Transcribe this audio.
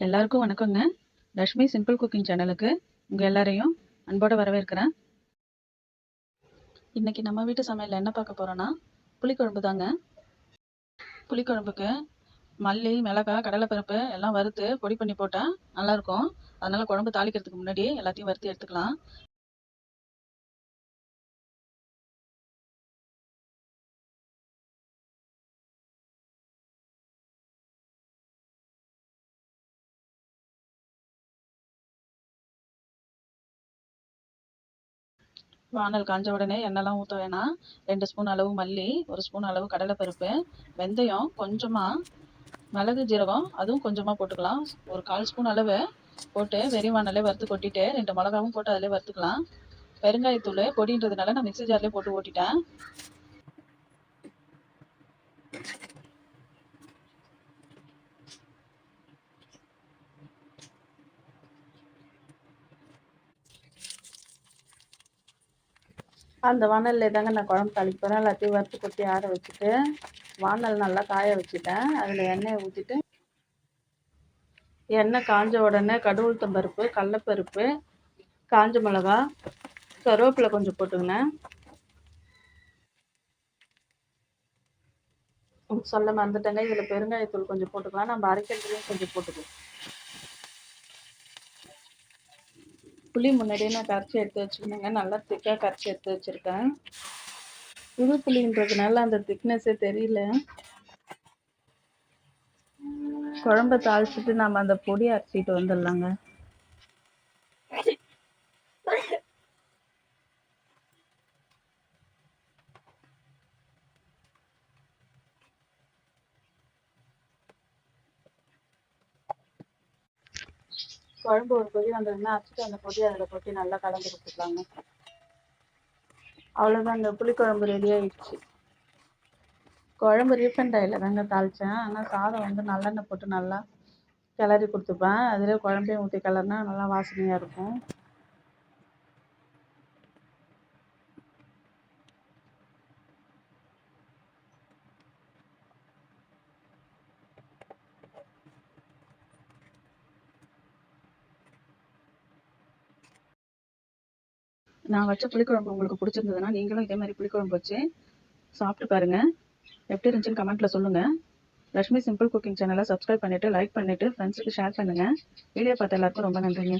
எல்லாருக்கும் வணக்கங்க. Lakshmi simple cooking சேனலுக்கு உங்கள் எல்லாரையும் அன்போடு வரவேற்கிறேன். இன்னைக்கு நம்ம வீட்டு சமையலில் என்ன பார்க்க போகிறோன்னா புளிக்குழம்பு தாங்க. புளிக்குழம்புக்கு மல்லி மிளகாய் கடலைப்பருப்பு எல்லாம் வறுத்து பொடி பண்ணி போட்டால் நல்லாயிருக்கும் அதனால் குழம்பு தாளிக்கிறதுக்கு முன்னாடி எல்லாத்தையும் வறுத்து எடுத்துக்கலாம். வானல் காஞ்ச உடனே எண்ணெய்லாம் ஊற்ற வேணாம் ரெண்டு ஸ்பூன் அளவு மல்லி ஒரு ஸ்பூன் அளவு கடலைப்பருப்பு வெந்தயம் கொஞ்சமாக மிளகு ஜீரகம் அதுவும் கொஞ்சமாக போட்டுக்கலாம். ஒரு கால் ஸ்பூன் அளவு போட்டு வெறி வானலே வறுத்து கொட்டிட்டு ரெண்டு மிளகாவும் போட்டு அதிலே வறுத்துக்கலாம். பெருங்காயத்தூள் பொடின்றதுனால நான் மிக்சி ஜார்லேயே போட்டு ஓட்டிட்டேன். அந்த வானலில் தாங்க நான் குழம்பு தாளிக்க போகிறேன் எல்லாத்தையும் வறுத்து கொட்டி ஆற வச்சுட்டு வானல் நல்லா காய வச்சுட்டேன். அதில் எண்ணெயை ஊற்றிட்டு எண்ணெய் காஞ்ச உடனே கடுகுளுத்தம் பருப்பு கடலப்பருப்பு காஞ்ச மிளகா கருவேப்பிலை கொஞ்சம் போட்டுக்கினேன் சொல்ல மறந்துட்டேங்க. இதில் பெருங்காயத்தூள் கொஞ்சம் போட்டுக்கலாம். நம்ம அரைக்கிறதுலையும் கொஞ்சம் போட்டுக்கலாம். புளி முன்னாடியே நான் கரைச்சி எடுத்து வச்சுக்கணுங்க. நல்லா திக்காக கரைச்சி எடுத்து வச்சுருக்கேன். புது புளின்றதுனால அந்த திக்னஸ்ஸே தெரியல. குழம்ப தாளிச்சிட்டு நம்ம அந்த பொடி அரைச்சிட்டு வந்துடலாங்க. குழம்பு ஒரு கொதி வந்ததுன்னா அரைச்சிட்டு அந்த பொடி அதில் கொட்டி நல்லா கலந்து கொடுத்துக்கலாங்க. அவ்வளோதாங்க புளிக்குழம்பு ரெடி ஆயிடுச்சு. குழம்பு ரீஃபண்ட் ஆயில் தாங்க தாளித்தேன் ஆனால் சாதம் வந்து நல்லெண்ணெய் போட்டு நல்லா கிளறி கொடுத்துப்பேன். அதிலே குழம்பையும் ஊற்றி கிளறினா நல்லா வாசனையாக இருக்கும். நான் வச்ச புளிக்குழம்பு உங்களுக்கு பிடிச்சிருந்ததுன்னா நீங்களும் இதே மாதிரி புளிக்குழம்பு வச்சு சாப்பிட்டு பாருங்கள் எப்படி இருந்துச்சுன்னு கமெண்ட்டில் சொல்லுங்கள் லட்சுமி சிம்பிள் குக்கிங் சேனலை சப்ஸ்கிரைப் பண்ணிவிட்டு லைக் பண்ணிவிட்டு ஃப்ரெண்ட்ஸுக்கு ஷேர் பண்ணுங்கள் வீடியோ பார்த்த எல்லாருக்கும் ரொம்ப நன்றிங்க.